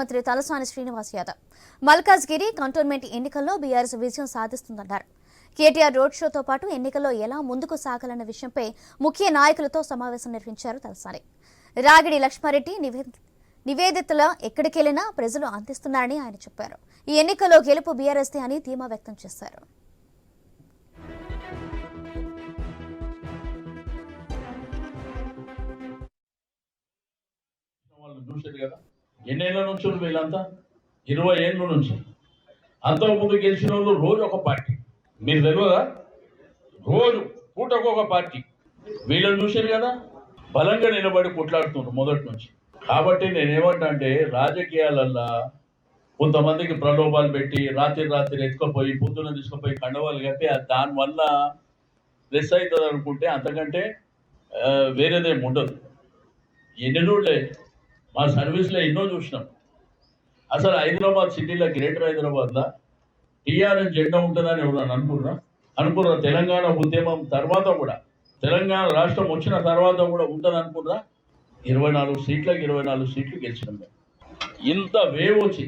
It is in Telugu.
మంత్రి తలసాని శ్రీనివాస్ యాదవ్. మల్కాజ్గిరి కంటోన్మెంట్ ఎన్నికల్లో బీఆర్ఎస్ విజయం సాధిస్తుందన్నారు. కేటీఆర్ రోడ్ షోతో పాటు ఎన్నికల్లో ఎలా ముందుకు సాగాలన్న విషయంపై ముఖ్య నాయకులతో సమావేశం నిర్వహించారు తలసాని. రాగిడి లక్ష్మారెడ్డి నివేదితల ఎక్కడికెళ్ళినా ప్రజలు అందిస్తున్నారని ఆయన చెప్పారు. ఈ ఎన్నికల్లో గెలుపు బీఆర్ఎస్దే అని ధీమా వ్యక్తం చేశారు. చూసేది కదా. ఎన్నేళ్ళ నుంచి వీళ్ళంతా? ఇరవై ఏళ్ళ నుంచి. అంతకుముందు గెలిచిన వాళ్ళు రోజు ఒక పార్టీ. మీరు తెలియదా? రోజు పూటకు ఒక పార్టీ. వీళ్ళని చూశారు కదా? బలంగా నిలబడి కొట్లాడుతున్నారు మొదటి నుంచి. కాబట్టి నేనేమంటా అంటే రాజకీయాలల్లా కొంతమందికి ప్రలోభాలు పెట్టి రాత్రి రాత్రి ఎత్తుకపోయి పొద్దున తీసుకుపోయి కండవాలు కప్పి దానివల్ల ప్లస్ అవుతుంది అనుకుంటే అంతకంటే వేరేదేమి వేరేదేం ఉండదు. ఎన్ని చూడలే మా సర్వీస్లో ఎన్నో చూసినాం. అసలు హైదరాబాద్ సిటీలో గ్రేటర్ హైదరాబాద్లో టీఆర్ఎస్ జెండా ఉంటుందని ఎవరన్నా అనుకున్నా అనుకున్నా తెలంగాణ ఉద్యమం తర్వాత కూడా తెలంగాణ రాష్ట్రం వచ్చిన తర్వాత కూడా ఉంటుంది అనుకున్నా ఇరవై నాలుగు సీట్లకు ఇరవై నాలుగు సీట్లు గెలిచినాం ఇంత వేవ్ వచ్చి